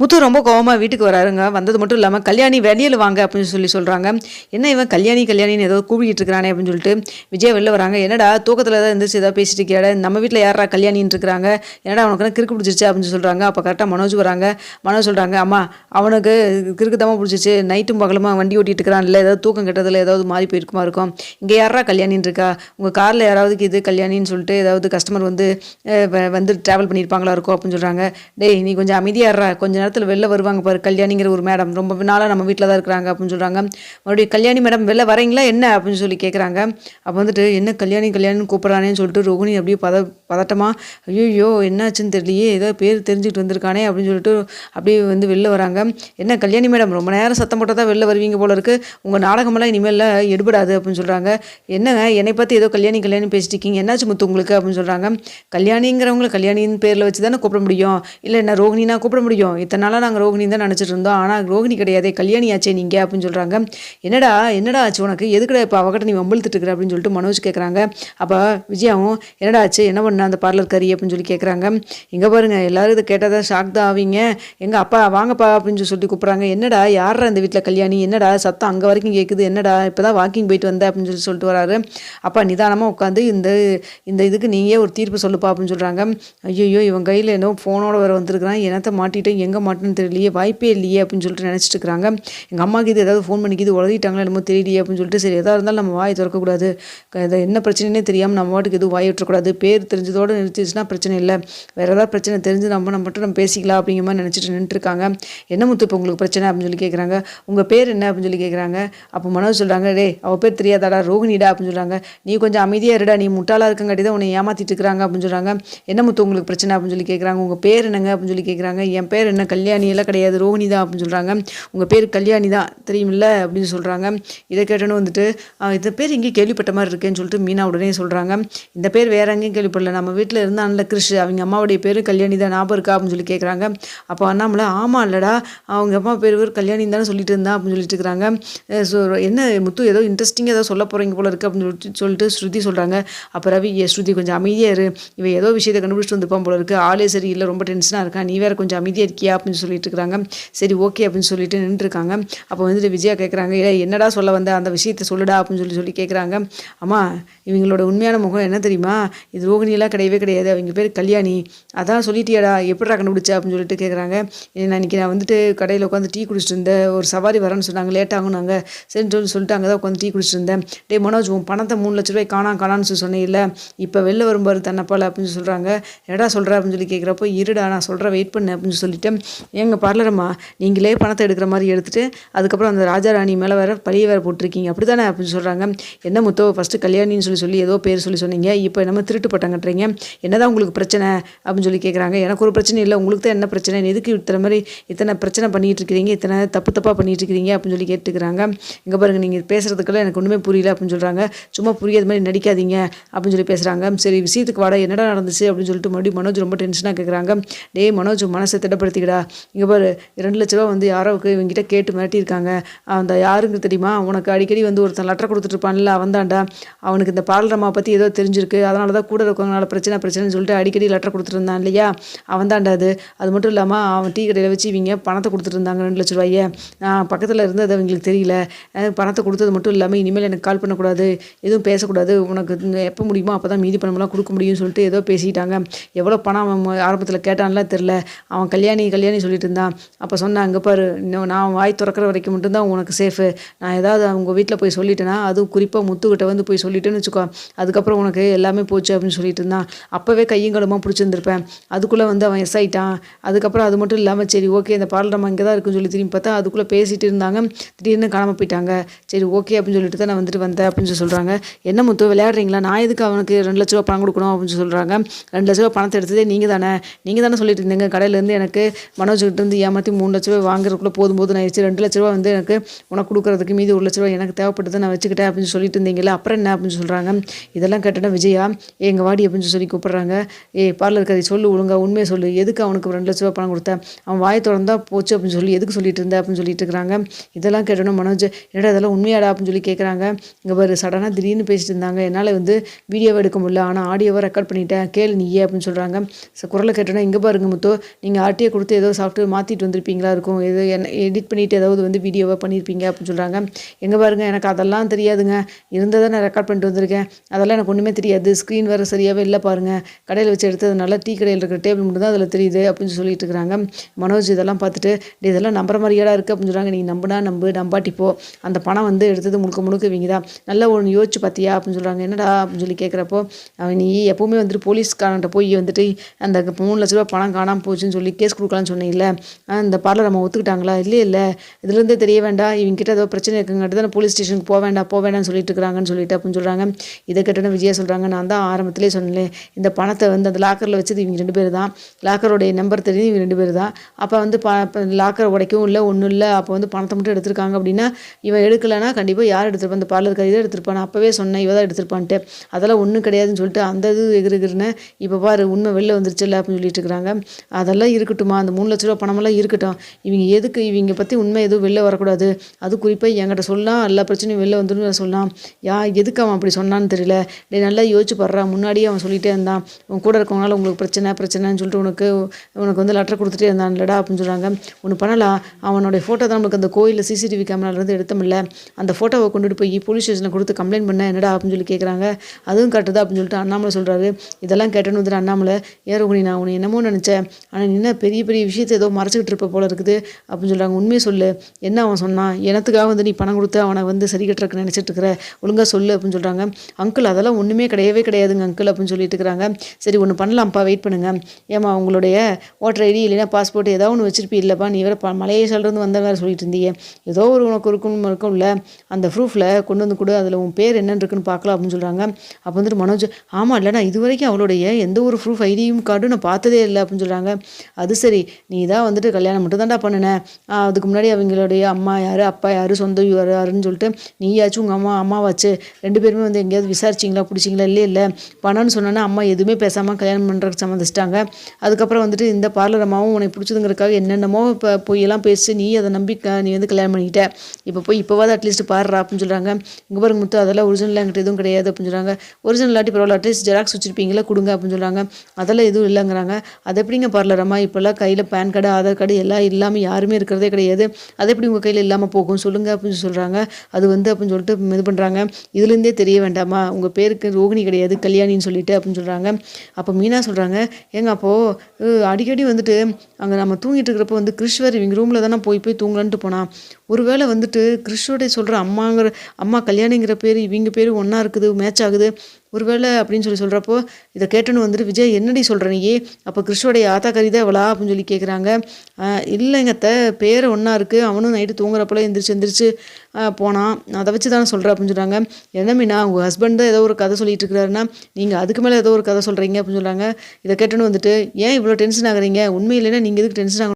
முத்து ரொம்ப கோபமாக வீட்டுக்கு வராருங்க. வந்தது மட்டும் இல்லாமல் கல்யாணி வெளியில் வாங்க அப்படின்னு சொல்லி சொல்கிறாங்க என்ன இவன் கல்யாணி கல்யாணின்னு ஏதோ கூப்பிட்டு இருக்கிறானே அப்படின்னு சொல்லிட்டு விஜய் வெளில வராங்க. என்னடா தூக்கத்தில் தான் இருந்துச்சு ஏதாவது பேசிட்டு இருக்கியாடா? நம்ம வீட்டில் யாரா கல்யாணின்னு இருக்கிறாங்க? என்னடா அவனுக்கு கிறுக்கு பிடிச்சிருச்சு? அப்படின்னு சொல்கிறாங்க அப்போ கரெக்டாக மனோஜ் வராங்க. மனோஜ் சொல்கிறாங்க அம்மா அவனுக்கு கிறுக்கு தமா பிடிச்சிச்சு நைட்டும் பகலுமா வண்டி ஓட்டிட்டு இருக்கிறான். இல்லை ஏதாவது தூக்கம் கெட்டதில் ஏதாவது மாறி போயிருக்குமா இருக்கும்? இங்கே யாரா கல்யாணின்னு இருக்கா? உங்கள் காரில் யாராவது இது கல்யாணின்னு சொல்லிட்டு ஏதாவது கஸ்டமர் வந்து வந்து ட்ராவல் பண்ணியிருப்பாங்களா இருக்கும்? அப்படின்னு சொல்கிறாங்க டேய் நீ கொஞ்சம் அமைதியாடுறா கொஞ்ச நேரத்தில் வெளில வருவாங்க பாரு கல்யாணிங்கிற ஒரு மேடம் ரொம்ப நாளாக நம்ம வீட்டில் தான் இருக்கிறாங்க அப்படின்னு சொல்கிறாங்க மறுபடியும் கல்யாணி மேடம் வெளில வரீங்களா என்ன? அப்படின்னு சொல்லி கேட்குறாங்க அப்போ வந்துட்டு என்ன கல்யாணி கல்யாணின்னு கூப்பிட்றானேன்னு சொல்லிட்டு ரோகிணி அப்படியே பத பதட்டமா ஐயோ என்னாச்சுன்னு தெரியலையே ஏதோ பேர் தெரிஞ்சுட்டு வந்திருக்கானே அப்படின்னு சொல்லிட்டு அப்படியே வந்து வெளில வராங்க. என்ன கல்யாணி மேடம் ரொம்ப நேரம் சத்தம் போட்டால் தான் வெளில வருவீங்க போல இருக்கு. உங்கள் நாடகமெல்லாம் இனிமேல் எடுபடாது அப்படின்னு சொல்கிறாங்க என்னங்க என்னை பற்றி ஏதோ கல்யாணி கல்யாணி பேசிட்டு இருக்கீங்க. என்னாச்சு முத்து உங்களுக்கு? அப்படின்னு சொல்கிறாங்க கல்யாணிங்கிறவங்கள கல்யாணின்னு பேரில் வச்சு தானே கூப்பிட முடியும். இல்லை என்ன ரோகிணினா கூப்பிட முடியும். இத்தனை அதனால் நாங்கள் ரோகிணி தான் நினச்சிட்டு இருந்தோம். ஆனால் ரோகிணி கிடையாது கல்யாணி ஆச்சே நீங்கள் அப்படின்னு சொல்கிறாங்க என்னடா என்னடா ஆச்சு உனக்கு? எதுக்குடா இப்போ அவகிட்ட நீ வம்பிழுத்துட்டு இருக்கிற அப்படின்னு சொல்லிட்டு மனோஜ் கேட்குறாங்க அப்போ விஜயாவும் என்னடா ஆச்சு? என்ன பண்ண? அந்த பார்லர் கறி அப்படின்னு சொல்லி கேட்குறாங்க இங்கே பாருங்க எல்லாரும் இதை கேட்டால் தான் ஷாக் தான் ஆவீங்க. எங்கள் அப்பா வாங்கப்பா அப்படின்னு சொல்லி கூப்பிட்றாங்க. என்னடா யாரா இந்த வீட்டில் கல்யாணி? என்னடா சத்தம் அங்கே வரைக்கும் கேட்குது என்னடா இப்போ தான் வாக்கிங் போயிட்டு வந்தேன் அப்படின்னு சொல்லி சொல்லிட்டு வராரு. அப்பா நிதானமாக உட்காந்து இந்த இந்த இதுக்கு நீயே ஒரு தீர்ப்பு சொல்லுப்பா அப்படின்னு சொல்கிறாங்க ஐயோ இவன் கையில் என்னோ ஃபோனோட வர வந்திருக்கிறான். என்னத்தை மாட்டிட்டேன்? எங்கே மாட்டேன்னு தெரியலையே வாய்ப்பே இல்லையே அப்படின்னு சொல்லிட்டு நினச்சிட்டு இருக்கிறாங்க. எங்கள் அம்மாவுக்கு இது ஏதாவது ஃபோன் பண்ணிக்கிது உதவிட்டாங்களா என்னமோ தெரியலையே அப்படின்னு சொல்லிட்டு சரி எதாக இருந்தாலும் நம்ம வாயை திறக்கக்கூடாது. என்ன பிரச்சனைனே தெரியாமல் நம்ம வாட்டுக்கு எதுவும் வாய் விட்டுறக்கூடாது. பேர் தெரிஞ்சதோடு நிறுத்திச்சுன்னா பிரச்சனை இல்லை. வேறு ஏதாவது பிரச்சனை தெரிஞ்சு நம்ம நம்ம மட்டும் நம்ம பேசிக்கலாம் அப்படிங்கிற மாதிரி நினச்சிட்டு நின்றுருக்காங்க என்ன முத்து இப்போ உங்களுக்கு பிரச்சனை அப்படின்னு சொல்லி கேட்குறாங்க உங்கள் பேர் என்ன அப்படின்னு சொல்லி கேட்குறாங்க அப்போ மனோஜ் சொல்கிறாங்க டே அவள் பேர் தெரியாதாடா ரோகிணிடா அப்படின்னு சொல்கிறாங்க நீ கொஞ்சம் அமைதியாக இருடா நீ முட்டாளாக இருக்கங்காட்டி தான் உன்னை ஏமாற்றிட்டு இருக்கிறாங்க அப்படின்னு சொல்கிறாங்க என்ன முத்து உங்களுக்கு பிரச்சனை அப்படின்னு சொல்லி கேட்குறாங்க உங்கள் பேர் என்னங்க அப்படின்னு சொல்லி கேட்குறாங்க என் பேர் என்ன கல்யாணி எல்லாம் கிடையாது. ரோகிணி தான் அப்படின்னு சொல்கிறாங்க உங்கள் பேர் கல்யாணி தான் தெரியுமில்ல? அப்படின்னு சொல்கிறாங்க இதை கேட்டோன்னு வந்துட்டு இந்த பேர் இங்கேயும் கேள்விப்பட்ட மாதிரி இருக்கேன்னு சொல்லிட்டு மீனா உடனே சொல்கிறாங்க இந்த பேர் வேற எங்கேயும் கேள்விப்படல. நம்ம வீட்டில் இருந்தான்ல கிறிஷ் அவங்க அம்மாவுடைய பேர் கல்யாணி தான் ஞாபகம் இருக்கா? அப்படின்னு சொல்லி கேட்குறாங்க அப்போ அண்ணாமலை ஆமாம் இல்லடா. அவங்க அம்மா பேர் கல்யாணி தானே சொல்லிட்டு இருந்தா? அப்படின்னு சொல்லிட்டு இருக்கிறாங்க ஸோ என்ன முத்து ஏதோ இன்ட்ரெஸ்டிங்காக ஏதோ சொல்ல போகிறீங்க போல இருக்கு அப்படின்னு சொல்லிட்டு சொல்லிட்டு ஸ்ருதி சொல்கிறாங்க அப்போ ரவி ஏ ஸ்ருதி கொஞ்சம் அமைதியாக இரு. இவன் ஏதோ விஷயத்தை கண்டுபிடிச்சிட்டு வந்துப்பான் போல இருக்குது ஆளே சரி இல்லை ரொம்ப டென்ஷனாக இருக்கான் நீ வேறு கொஞ்சம் அமைதியாக இருக்கியா? அப்படின்னு சொல்லிட்டு இருக்கிறாங்க சரி ஓகே அப்படின்னு சொல்லிட்டு நின்றுருக்காங்க. அப்போ வந்துட்டு விஜயா கேட்குறாங்க இல்லை என்னடா சொல்ல வந்த? அந்த விஷயத்தை சொல்லுடா அப்படின்னு சொல்லி சொல்லி கேட்குறாங்க அம்மா இவங்களோட உண்மையான முகம் என்ன தெரியுமா? இது ரோகிணியெல்லாம் கிடையவே கிடையாது. அவங்க பேர் கல்யாணி. அதான் சொல்லிட்டியாடா எப்படிடா கண்டுபிடிச்ச? அப்படின்னு சொல்லிட்டு கேட்குறாங்க நான் இன்னைக்கு நான் வந்துட்டு கடையில் உட்காந்து டீ குடிச்சிட்டு இருந்தேன். ஒரு சவாரி வரேன்னு சொன்னாங்க லேட் ஆகுனாங்க. சரின்னு சொல்லி சொல்லிட்டு அங்கே தான் உட்காந்து டீ குடிச்சிட்டு இருந்தேன். டே மனோஜ் உன் பணத்தை மூணு லட்ச ரூபாய் காணா காணான்னு சொல்லி சொன்னேன் இல்லை. இப்போ வெளில வரும்பாரு தன்னப்பால் அப்படின்னு சொல்கிறாங்க என்னடா சொல்கிற அப்படின்னு சொல்லி கேட்குறப்போ இருடா நான் சொல்கிறேன் வெயிட் பண்ணு அப்படின்னு சொல்லிட்டு ஏங்க பார்லரம்மா நீங்களே பணத்தை எடுக்கிற மாதிரி எடுத்துகிட்டு அதுக்கப்புறம் அந்த ராஜா ராணி மேலே வேற பழிய வேறு போட்டிருக்கீங்க. அப்படி தானே அப்படின்னு சொல்கிறாங்க என்ன முத்தோ ஃபஸ்ட்டு கல்யாணின்னு சொல்லி சொல்லி ஏதோ பேர் சொல்லி சொன்னீங்க. இப்போ நம்ம திருட்டு பட்டங்கட்டுறீங்க. என்ன என்னதான் உங்களுக்கு பிரச்சனை அப்படின்னு சொல்லி கேட்குறாங்க எனக்கு ஒரு பிரச்சனை இல்லை. உங்களுக்கு தான் என்ன பிரச்சனை? எதுக்கு இத்தனை மாதிரி இத்தனை பிரச்சனை பண்ணிகிட்டு இருக்கிறீங்க? இத்தனை தப்பு தப்பாக பண்ணிகிட்டு இருக்கிறீங்க? அப்படின்னு சொல்லி கேட்டுக்கிறாங்க. இங்கே பாருங்க நீங்கள் பேசுகிறதுக்கெல்லாம் எனக்கு ஒன்றுமே புரியல அப்படின்னு சொல்கிறாங்க சும்மா புரியாத மாதிரி நடிக்காதீங்க அப்படின்னு சொல்லி பேசுகிறாங்க சரி விஷயத்துக்கு வாடா. என்னடா நடந்துச்சு அப்படின்னு சொல்லிட்டு மறுபடியும் மனோஜ் ரொம்ப டென்ஷனாக கேட்குறாங்க டேய் மனோஜ் மனசை திடப்படுத்திக்கிடா. இங்கே பாரு ரெண்டு லட்ச ரூபா வந்து யாரோவுக்கு இவங்ககிட்ட கேட்டு மிரட்டியிருக்காங்க. அந்த யாருங்க தெரியுமா? உனக்கு அடிக்கடி வந்து ஒருத்தன் லெட்டர் கொடுத்துட்டு இருப்பான்ல அவன் தான்டா அவனுக்கு இந்த பார்லரம்மா பற்றி ஏதோ தெரிஞ்சிருக்கு. அதனால தான் கூட இருக்கவங்களால பிரச்சனை பிரச்சனைன்னு சொல்லிட்டு அடிக்கடி லெட்டர் கொடுத்துட்டு இருந்தான் இல்லையா? அவன்தாண்டா அது. அது மட்டும் இல்லாமல் அவன் டீ கடையில் வச்சு இவங்க பணத்தை கொடுத்துட்டு இருந்தாங்க ரெண்டு லட்ச ரூபாயை. நான் பக்கத்தில் இருந்து அது அவங்களுக்கு தெரியல. பணத்தை கொடுத்தது மட்டும் இல்லாமல் இனிமேல் எனக்கு கால் பண்ணக்கூடாது. எதுவும் பேசக்கூடாது. உனக்கு எப்போ முடியுமோ அப்போ தான் மீதி பணம்லாம் கொடுக்க முடியும்னு சொல்லிட்டு ஏதோ பேசிட்டாங்க. எவ்வளோ பணம் அவன் ஆரம்பத்தில் கேட்டான்லாம் தெரில அவன் கல்யாணி கல்யாணி சொல்லிட்டு இருந்தான் அப்போ சொன்னாங்க அங்கே பாரு இன்னும் நான் வாய் திறக்கிற வரைக்கும் மட்டும்தான் உனக்கு சேஃபு நான் ஏதாவது அவங்க வீட்டில் போய் சொல்லிட்டேன்னா அதுவும் குறிப்பாக முத்துக்கிட்ட வந்து போய் சொல்லிட்டேன்னு வச்சுக்கோ. அதுக்கப்புறம் உனக்கு எல்லாமே போச்சு அப்படின்னு சொல்லிட்டு இருந்தான். அப்போவே கையங்கடமாக பிடிச்சிருந்துருப்பேன். அதுக்குள்ளே வந்து அவன் எஸ் ஆயிட்டான். அதுக்கப்புறம் அது மட்டும் இல்லாமல் சரி ஓகே இந்த பாடல் நம்ம இங்கே தான் இருக்குன்னு சொல்லி திரும்பி பார்த்தா அதுக்குள்ளே பேசிகிட்டு இருந்தாங்க. திடீர்னு காணாமல் போயிட்டாங்க. சரி ஓகே அப்படின்னு சொல்லிட்டு தான் நான் வந்துட்டு வந்தேன் அப்படின்னு சொல்லி சொல்கிறாங்க என்ன முத்து விளையாடுறீங்களா? நான் எதுக்கு அவனுக்கு ரெண்டு லட்ச ரூபா பணம் கொடுக்கணும்? அப்படின்னு சொல்கிறாங்க ரெண்டு லட்ச ரூபா பணத்தை எடுத்ததே நீங்கள் தானே நீங்கள் தானே சொல்லிட்டு இருந்தீங்க. கடையிலேருந்து எனக்கு மனோஜ்கிட்ட இருந்து ஏமாற்றி மூணு லட்ச ரூபாய் வாங்குறதுக்குள்ளே போதும் போது நான் ஆயிடுச்சு ரெண்டு லட்ச ரூபா வந்து எனக்கு உனக்கு கொடுக்குறதுக்கு மீதி ஒரு லட்ச ரூபா எனக்கு தேவைப்பட்டதை நான் வச்சுக்கிட்டேன் அப்படின்னு சொல்லிட்டு இருந்தீங்களா அப்புறம் என்ன அப்படின்னு சொல்கிறாங்க இதெல்லாம் கேட்டோன்னா விஜயா எங்கள் வாடி அப்படின்னு சொல்லி கூப்பிட்றாங்க. ஏ பார்லர் கதை சொல்லு ஒழுங்கா உண்மையை சொல்லு. எதுக்கு அவனுக்கு ரெண்டு லட்ச ரூபா பணம் கொடுத்தேன் அவன் வாயை திறந்தா போச்சு அப்படின்னு சொல்லி எதுக்கு சொல்லிட்டு இருந்த அப்படின்னு சொல்லிட்டு இருக்கிறாங்க. இதெல்லாம் கேட்டோன்னா மனோஜ் என்னடா இதெல்லாம் உண்மையாடா அப்படின்னு சொல்லி கேட்குறாங்க இங்கே பாரு சடனாக திடீர்னு பேசிட்டு இருந்தாங்க. என்னால் வந்து வீடியோவை எடுக்க முடியல ஆனால் ஆடியோவை ரெக்கார்ட் பண்ணிட்டேன். கேளு நீயே அப்படின்னு சொல்கிறாங்க குரலை கேட்டோன்னா இங்கே பாருங்க முத்தோ நீங்கள் ஆர்டியை கொடுத்து ஏதோ ஏதோ சாஃப்ட்வேர் மாற்றிட்டு வந்திருப்பீங்களா? இருக்கும். எது என்ன எடிட் பண்ணிவிட்டு ஏதாவது வந்து வீடியோவாக பண்ணியிருப்பீங்க அப்படின்னு சொல்கிறாங்க எங்கே பாருங்க எனக்கு அதெல்லாம் தெரியாதுங்க. இருந்ததை நான் ரெக்கார்ட் பண்ணிட்டு வந்திருக்கேன். அதெல்லாம் எனக்கு ஒன்றுமே தெரியாது. ஸ்க்ரீன் வேறு சரியாகவே இல்லை பாருங்கள் கடையில் வச்சு எடுத்ததுனால டீ கடையில் இருக்கிற டேபிள் மட்டும் தான் அதில் தெரியுது அப்படின்னு சொல்லிட்டு இருக்கிறாங்க. மனோஜ் இதெல்லாம் பார்த்துட்டு இதெல்லாம் நம்புற மாதிரியாடா இருக்குது அப்படின்னு சொல்கிறாங்க நீங்கள் நம்புனா நம்பு நம்பாட்டி போ. அந்த பணம் வந்து எடுத்தது முழுக்க முழுக்க இவங்க தான் நல்லா ஒன்று யோசிச்சு பார்த்தியா அப்படின்னு சொல்கிறாங்க என்னடா? அப்படின்னு சொல்லி கேட்குறப்போ அவன் நீ எப்போவுமே வந்துட்டு போலீஸ்காரன்ட்ட போய் வந்துட்டு அந்த மூணு லட்ச ரூபா பணம் காணாமல் போச்சுன்னு சொல்லி கேஸ் கொடுக்கலான்னு சொன்னேன். ஆ, இந்த பார்லர் நம்ம ஒத்துக்கிட்டாங்களா? இல்லையே இல்லை. இதுலேருந்தே தெரிய வேண்டாம். இவங்ககிட்ட ஏதோ பிரச்சனை இருக்குங்காட்டி தானே போலீஸ் ஸ்டேஷனுக்கு போக வேண்டாம் போக வேண்டாம்னு சொல்லிட்டு இருக்கிறாங்கன்னு சொல்லிட்டு அப்படின்னு சொல்கிறாங்க இதை கேட்டோன்னே விஜயா சொல்கிறாங்க நான் தான் ஆரம்பத்திலே சொன்னேன் இந்த பணத்தை வந்து அந்த லாக்கரில் வச்சது இவங்க ரெண்டு பேர் தான். லாக்கருடைய நம்பர் தெரியும் இவங்க ரெண்டு பேர் தான். அப்போ வந்து ப லாக்கரை உடைக்கவும் இல்லை ஒன்றும் இல்லை. அப்போ வந்து பணத்தை மட்டும் எடுத்திருக்காங்க அப்படின்னா இவன் எடுக்கலைன்னா கண்டிப்பாக யார் எடுத்திருப்பான் இந்த பார்லர் தான் எடுத்திருப்பான் நான் அப்போவே சொன்னேன் இவ தான் எடுத்திருப்பான்ட்டு. அதெல்லாம் ஒன்றும் கிடையாதுன்னு சொல்லிட்டு அந்த இது எகிருகிறன்னு இப்போ பாரு உண்மை வெளில வந்துருச்சுல்ல அப்படின்னு சொல்லிட்டு இருக்கிறாங்க. அதெல்லாம் இருக்கட்டுமா அந்த மூணு லட்ச ரூபா பணமெல்லாம் இருக்கட்டும். இவங்க எதுக்கு? இவங்க பற்றி உண்மை எதுவும் வெளில வரக்கூடாது. அது குறிப்பாக என்கிட்ட சொல்லலாம் எல்லா பிரச்சனையும் வெளில வந்துடும் சொல்லலாம் யா எதுக்கு அவன் அப்படி சொன்னான்னு தெரியல. டே நல்லா யோசிச்சு பாடுறா முன்னாடியே அவன் சொல்லிட்டே இருந்தான். உன் கூட இருக்கவங்களால உங்களுக்கு பிரச்சனை பிரச்சனைன்னு சொல்லிட்டு உனக்கு உனக்கு வந்து லெட்டர் கொடுத்துட்டே இருந்தான் அப்படின்னு சொல்கிறாங்க ஒன்று பண்ணலாம். அவனுடைய ஃபோட்டோ தான் நம்மளுக்கு அந்த கோயிலில் சிசிடிவி கேமராலேருந்து எடுத்தமில்ல அந்த ஃபோட்டோவை கொண்டுட்டு போய் போலீஸ் ஸ்டேஷனில் கொடுத்து கம்ப்ளைண்ட் பண்ண என்னடா அப்படின்னு சொல்லி கேட்குறாங்க அதுவும் கட்டுதா அப்படின்னு சொல்லிட்டு அண்ணாமலை சொல்கிறாரு இதெல்லாம் கேட்டேன்னு வந்துட்டு அண்ணாமலை ஏறுகுனி நான் உன்னை என்னமோ நினச்சேன். ஆனால் என்ன பெரிய பெரிய விஷயத்தை ஏதோ மறைச்சிக்கிட்டு இருப்ப போல இருக்குது. அப்படின்னு சொல்கிறாங்க உண்மையை சொல்லு. என்ன அவன் சொன்னான்? எனத்துக்காக வந்து நீ பணம் கொடுத்து அவனை வந்து சரி கட்டுறக்கு நினச்சிட்டு இருக்கிற? ஒழுங்காக சொல்லு அப்படின்னு சொல்கிறாங்க அங்கிள் அதெல்லாம் ஒன்றுமே கிடையவே கிடையாதுங்க அங்கிள் அப்படின்னு சொல்லிட்டு இருக்கிறாங்க. சரி ஒன்று பண்ணலாம்ப்பா. வெயிட் பண்ணுங்க. ஏமா உங்களுடைய ஓட்டர் ஐடி இல்லைன்னா பாஸ்போர்ட் ஏதோ ஒன்று வச்சிருப்பீ இல்லைப்பா. நீ வேறு ப மலேசியாவிலேருந்து வந்த வேறு சொல்லிட்டு இருந்தீங்க ஏதோ ஒரு உனக்கு இருக்கும் இருக்கும்ல அந்த ப்ரூஃபில் கொண்டு வந்து கொடு. அதில் உன் பேர் என்னன்னு இருக்குன்னு பார்க்கலாம் அப்படின்னு சொல்கிறாங்க அப்போ வந்துட்டு மனோஜ் ஆமாம் இல்லை நான் இது வரைக்கும் அவளுடைய எந்த ஒரு ப்ரூஃப் ஐடியும் கார்டும் நான் பார்த்ததே இல்லை அப்படின்னு சொல்கிறாங்க அது சரி. நீ தான் வந்துட்டு கல்யாணம் மட்டும் தான்டா பண்ணினேன் அதுக்கு முன்னாடி அவங்களுடைய அம்மா யார் அப்பா யார் சொந்த யார் யாருன்னு சொல்லிட்டு நீயாச்சும் உங்கள் அம்மா அம்மாவாச்சு. ரெண்டு பேருமே வந்து எங்கேயாவது விசாரிச்சிங்களா பிடிச்சிங்களா இல்லை இல்லை. பணம்னு சொன்னோன்னா அம்மா எதுவுமே பேசாமல் கல்யாணம் பண்ணுறதுக்கு சம்மந்திச்சிட்டாங்க அதுக்கப்புறம் வந்துட்டு இந்த பார்லர் அம்மாவும் உனக்கு பிடிச்சதுங்கிறதுக்காக என்னென்னமோ இப்போ பொய்யெல்லாம் பேசி நீ அதை நம்பி க- நீ வந்து கல்யாணம் பண்ணிக்கிட்ட. இப்போ போய் இப்போவாது அட்லீஸ்ட் பாடுறா அப்படின்னு சொல்கிறாங்க இங்கே பாருங்க முத்து அதெல்லாம் ஒரிஜினல் என்கிட்ட எதுவும் கிடையாது அப்படின்னு சொல்கிறாங்க ஒரிஜினல் ஆட்டி பரவாயில்ல அட்லீஸ்ட் ஜெராக்ஸ் வச்சுருப்பீங்களா கொடுங்க அப்படின்னு சொல்கிறாங்க அதெல்லாம் எதுவும் இல்லைங்கிறாங்க. அது எப்படிங்க பார்லர் அம்மா இப்போல்லாம் கையில் பேன் கார்டு ஆதார் கார்டு எல்லாம் இல்லாமல் யாருமே இருக்கிறதே கிடையாது. அது எப்படி உங்கள் கையில் இல்லாமல் போகும்? சொல்லுங்கள் அப்படின்னு சொல்கிறாங்க அது வந்து அப்படின்னு சொல்லிட்டு இது பண்ணுறாங்க இதுலேருந்தே தெரிய வேண்டாமா? உங்கள் பேருக்கு ரோகிணி கிடையாது கல்யாணின்னு சொல்லிட்டு அப்படின்னு சொல்கிறாங்க அப்போ மீனா சொல்கிறாங்க ஏங்க அப்போது அடிக்கடி வந்துட்டு அங்கே நம்ம தூங்கிட்டு இருக்கிறப்போ வந்து கிறிஸ்வர் இவங்க ரூமில் தானே போய் போய் தூங்கலான்ட்டு போனான் ஒருவேளை வந்துட்டு கிருஷ்ணோடைய சொல்கிற அம்மாங்கிற அம்மா கல்யாணிங்கிற பேர் இவங்க பேர் ஒன்றா இருக்குது மேட்ச் ஆகுது ஒருவேளை அப்படின்னு சொல்லி சொல்கிறப்போ இதை கேட்டோன்னு வந்துட்டு விஜய் என்னடி சொல்கிற நீ? அப்போ கிருஷ்ணோடைய ஆத்தா கறி தான் இவளா அப்படின்னு சொல்லி கேட்குறாங்க இல்லைங்க அத்தை. பேர் ஒன்றா இருக்குது அவனும் நைட்டு தூங்குறப்பல எந்திரிச்சு எந்திரிச்சு போனான். அதை வச்சு தானே சொல்கிறேன் அப்படின்னு சொல்கிறாங்க என்ன மீனா உங்கள் ஹஸ்பண்ட் தான் ஏதோ ஒரு கதை சொல்லிட்டு இருக்கிறாருன்னா நீங்கள் அதுக்கு மேலே ஏதோ ஒரு கதை சொல்கிறீங்க அப்படின்னு சொல்கிறாங்க இதை கேட்டோன்னு வந்துட்டு ஏன் இவ்வளோ டென்ஷன் ஆகுறீங்க? உண்மை நீங்கள் எதுக்கு டென்ஷன் ஆகணும்